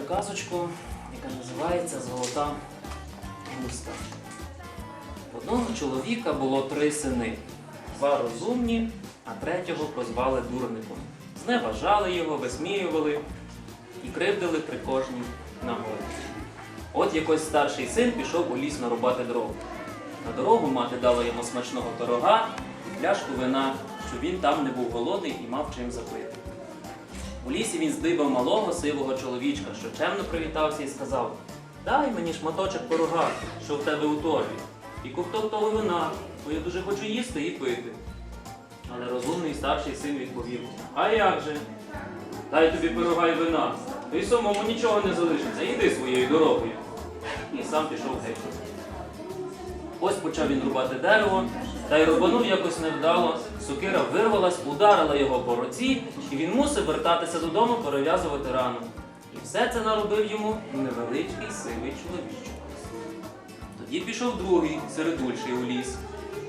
казочку, яка називається Золота гуска. Одного чоловіка було три сини. Два розумні, а третього прозвали дурником. Зневажали його, висміювали і кривдили при кожній нагоді. От якось старший син пішов у ліс нарубати дров. На дорогу мати дала йому смачного пирога і пляшку вина, щоб він там не був голодний і мав чим запити. У лісі він здибав малого сивого чоловічка, що чемно привітався і сказав: Дай мені шматочок пирога, що в тебе у торбі, і ковток того вина, бо я дуже хочу їсти і пити. Але розумний старший син відповів: А як же? Дай тобі пирога й вина, то й самому нічого не залишиться, іди своєю дорогою. І сам пішов геть. Ось почав він рубати дерево, та й рубанув якось невдало. Сокира вирвалась, ударила його по руці, і він мусив вертатися додому перев'язувати рану. І все це наробив йому невеличкий сивий чоловічок. Тоді пішов другий, середульший у ліс,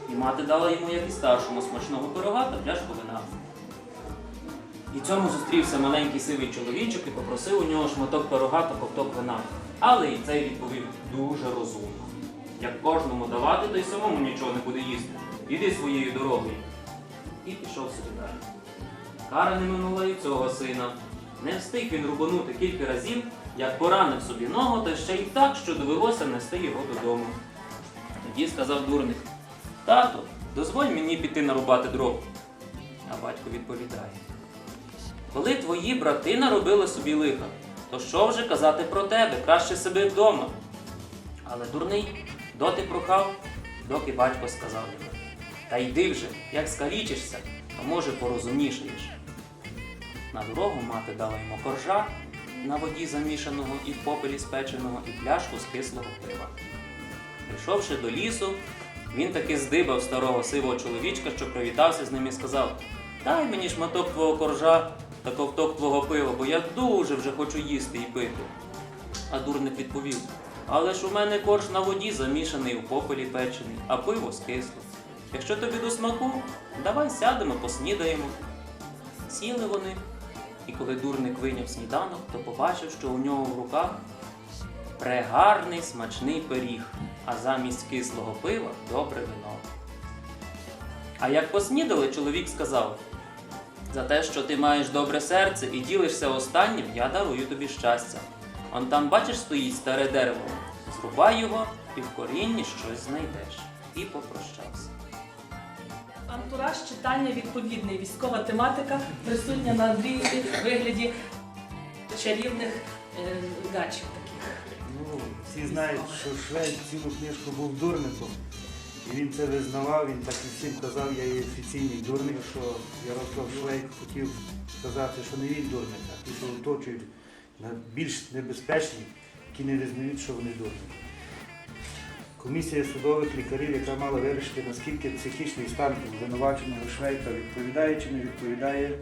і мати дала йому, як і старшому, смачного пирога та пляшку вина. І цьому зустрівся маленький сивий чоловічок і попросив у нього шматок пирога та ковток вина. Але і цей відповів дуже розумно. Як кожному давати, то й самому нічого не буде їсти. Іди своєю дорогою. І пішов собі далі. Кара не минула і цього сина. Не встиг він рубанути кілька разів, як поранив собі ногу, та ще й так, що довелося нести його додому. Тоді сказав дурник: Тато, дозволь мені піти нарубати дров. А батько відповідає. Коли твої брати наробили собі лиха, то що вже казати про тебе, краще себе вдома. Але дурний доти прохав, доки батько сказав йому. Та йди вже, як скалічишся, то може порозумнішаєш. На дорогу мати дала йому коржа на воді замішаного і в попелі спеченого, і пляшку з кислого пива. Прийшовши до лісу, він таки здибав старого сивого чоловічка, що привітався з ним і сказав: Дай мені шматок твого коржа та ковток твого пива, бо я дуже вже хочу їсти і пити. А дурник відповів: Але ж у мене корж на воді замішаний у попелі печений, а пиво скисло. Якщо тобі до смаку, давай сядемо, поснідаємо. Сіли вони, і коли дурник вийняв сніданок, то побачив, що у нього в руках прегарний смачний пиріг, а замість кислого пива добре вино. А як поснідали, чоловік сказав: за те, що ти маєш добре серце і ділишся останнім, я дарую тобі щастя. Он там, бачиш, стоїть старе дерево. Зрубай його і в корінні щось знайдеш. І попрощався. Антураж читання відповідний. Військова тематика присутня на Андрієві в вигляді чарівних е, гачів таких. Ну, всі знають, що Швейк цілу книжку був дурником. І він це визнавав, він так і всім казав, я є офіційний дурник, що Ярослав Швейк хотів сказати, що не він дурник, а ті, що оточують більш небезпечні, які не визнають, що вони дурні. Комісія судових лікарів, яка мала вирішити, наскільки психічний стан обвинуваченого Швейка відповідає чи не відповідає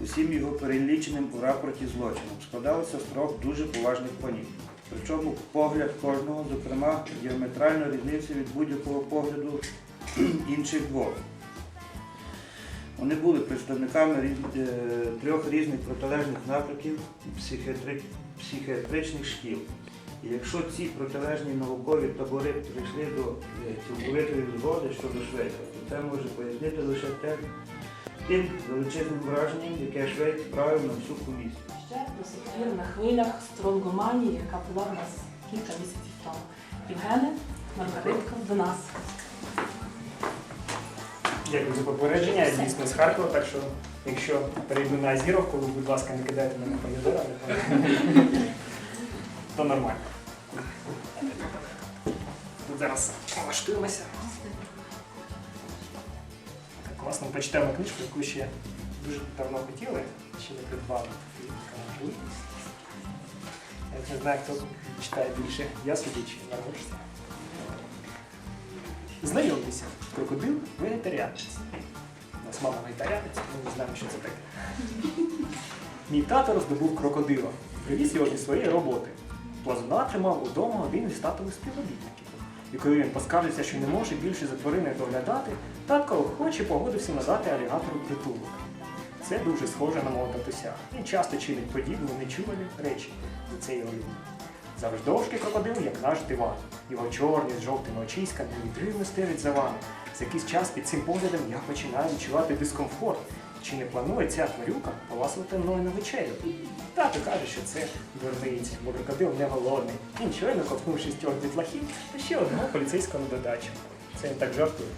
усім його переліченим у рапорті злочином, складалося з трьох дуже поважних понять. Причому погляд кожного, зокрема, діаметрально різниця від будь-якого погляду інших двох. Вони були представниками е, трьох різних протилежних напрямків психіатри- психіатричних шкіл. І якщо ці протилежні наукові табори прийшли до е, цілковитої згоди щодо Швейка, то це може пояснити лише те, тим величезним враженням, яке Швейк справив на всю комісію. Ще до сих пір на хвилях стронгоманії, яка була в нас кілька місяців тому. Євгене, Маргаритка, до нас. Дякую за попередження. Я дійсно з Харкова, так що якщо перейду на Азіров, коли, будь ласка, не кидайте мене помідорами, то, нормально. Зараз влаштуємося. Так, класно почитаємо книжку, яку ще дуже давно хотіли, ще не придбали. Я не знаю, хто читає більше. Я судді чи нарвожся. Знайомтеся, крокодил вегетаріанець. У нас мама вегетаріанець, ми не знаємо, що це таке. Мій тато роздобув крокодила привіз його зі своєї роботи. Плазуна тримав удома один із татових співробітників. І коли він поскаржився, що не може більше за твариною доглядати, татко охоче погодився надати алігатору притулок. Це дуже схоже на мого татуся. Він часто чинить подібні нечувані речі, і це його. Завждовжки крокодил, як наш диван. Його чорні з жовтими очиськами відривно стежить за вами. За якийсь час під цим поглядом я починаю відчувати дискомфорт. Чи не планує ця тварюка поласувати мною на вечерю? Тато каже, що це дурниці, бо крокодил не голодний. Він щойно ковтнув шістьох дітлахів та ще одного поліцейського на додачу. Це він так жартує,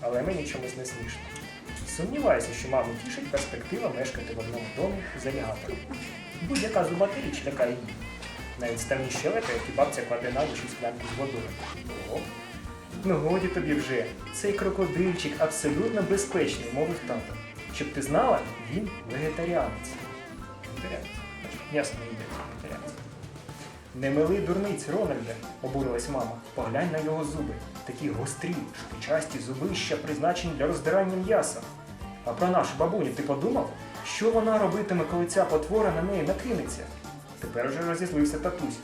але мені чомусь не смішно. Сумніваюся, що маму тішить перспектива мешкати в одному домі з алігатором. Будь-яка зубата річ лякає її. Навіть ставні щелепи, які бабця кладе на душу склянку з водою. Ого. Ну годі тобі вже. Цей крокодильчик абсолютно безпечний, мовив тато. Щоб ти знала, він вегетаріанець. Вегетаріанець. М'ясо не їде, вегетаріанець. Не мили дурниць, Рональде, обурилась мама. Поглянь на його зуби. Такі гострі, шпичасті зубища призначені для роздирання м'яса. А про нашу бабуню ти подумав, що вона робитиме, коли ця потвора на неї накинеться? Тепер уже розізлився татусь.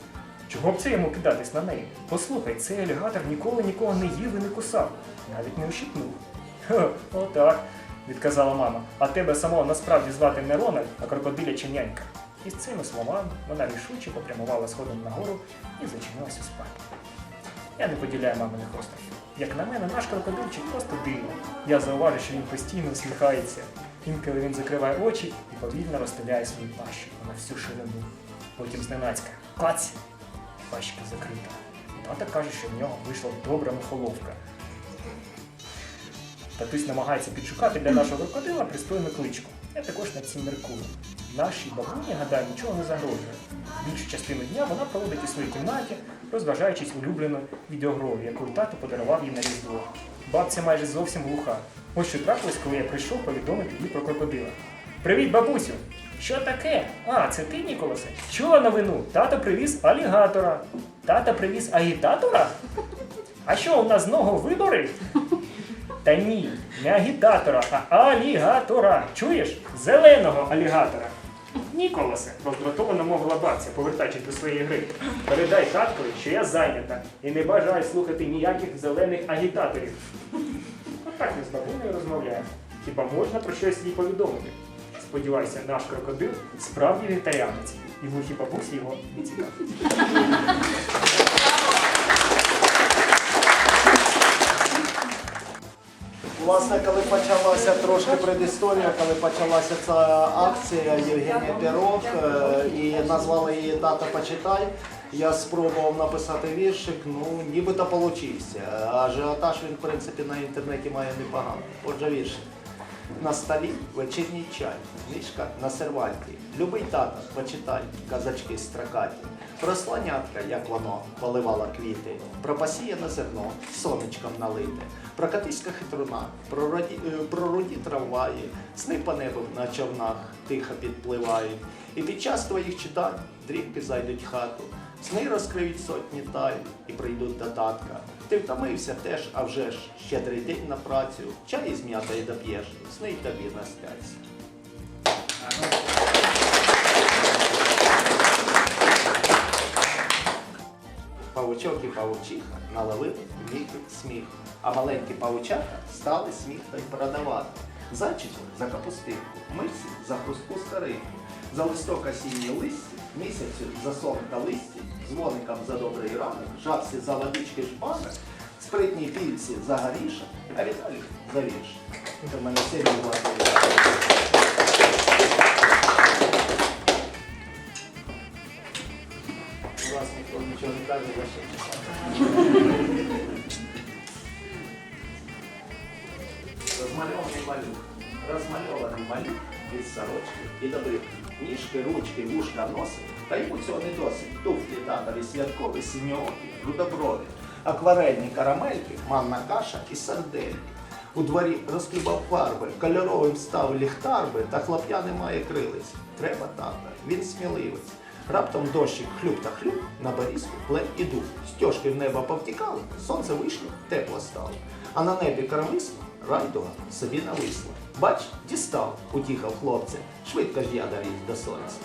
Чого б це йому кидатись на неї? Послухай, цей алігатор ніколи нікого не їв і не кусав, навіть не ущипнув. Отак, відказала мама. А тебе самого насправді звати не Рональд, а крокодиляча нянька. І з цими словами вона рішуче попрямувала сходом нагору і зачинилася спати. Я не поділяю маминих острахів. Як на мене, наш крокодильчик просто дивний. Я зауважу, що він постійно усміхається. Інколи він закриває очі і повільно розстеляє свою пащу на всю ширину. Потім зненацька. Клац! Пащка закрита. Тата каже, що в нього вийшла добра мухоловка. Татусь намагається підшукати для нашого крокодила пристойну кличку. Я також над цим міркую. Нашій бабуні, гадаю, нічого не загрожує. Більшу частину дня вона проводить у своїй кімнаті, розважаючись улюбленою відеогрою, яку тато подарував їй на різдво. Бабця майже зовсім глуха. Ось що трапилось, коли я прийшов повідомити їй про крокодила. Привіт, бабусю! Що таке? А, це ти, Ніколасе? Чула новину? Тато привіз алігатора. Тата привіз агітатора? А що, у нас знову вибори? Та ні, не агітатора, а алігатора. Чуєш? Зеленого алігатора. Ніколасе, роздратовано мовила бабця, повертаючись до своєї гри. Передай таткові, що я зайнята і не бажаю слухати ніяких зелених агітаторів. Отак ми з бабунею розмовляємо. Хіба можна про щось їй повідомити? Сподіваюся, наш крокодил справді вегетаріанець, і глухі бабусі його не цікавить. Власне, коли почалася трошки предісторія, коли почалася ця акція Євгенія Пірог е, і назвали її Тата почитай, я спробував написати віршик, ну нібито получився. Ажіотаж він, в принципі, на інтернеті має непоганий. Отже, віршик. На столі вечірній чай, книжка на серванті. Любий тата, почитай, казачки строкаті. Про слонятка, як воно поливало квіти, про посіяне зерно, сонечком налите, про катиська хитруна, про, роді, е, про руді трамваї, сни по небу на човнах тихо підпливають. І під час твоїх читань дрібки зайдуть хату, сни розкриють сотні тайн і прийдуть до татка. Ти втомився теж, а вже ж, щедрий день на працю, чай із м'ятою доп'єш, сни й тобі наспяться. Павучок і павучиха наловили віки сміху, а маленькі павучата стали сміх та й продавати. Зайчику за капустинку, мисі за хрустку старинку, за листок осінній листі, місяцю за сон та листі, дзвоникам за добрий ранок, жабці за водички жбанок, спритній пільці за горішок, а Віталік за вірш. Це в мене серія була. У вас ніхто нічого не каже, я ще читаю. Розмальований малюк. Розмальований малюк із сорочки і добрив. Ніжки, ручки, вушка, носи. Та йому цього не досить. Туфлі татові святкові, синьоокі, рудоброві. Акварельні карамельки, манна каша і сардельки. У дворі розкибав фарби, кольоровим став ліхтарби, та хлоп'я немає крилиць. Треба тата, він сміливець. Раптом дощик хлюб та хлюб, на берізку плен і дух. Стежки в небо повтікали, сонце вийшло, тепло стало. А на небі кормисло, райдуга собі нависла. Бач, дістав, утіхав хлопця. Швидко ж я довів до сонця.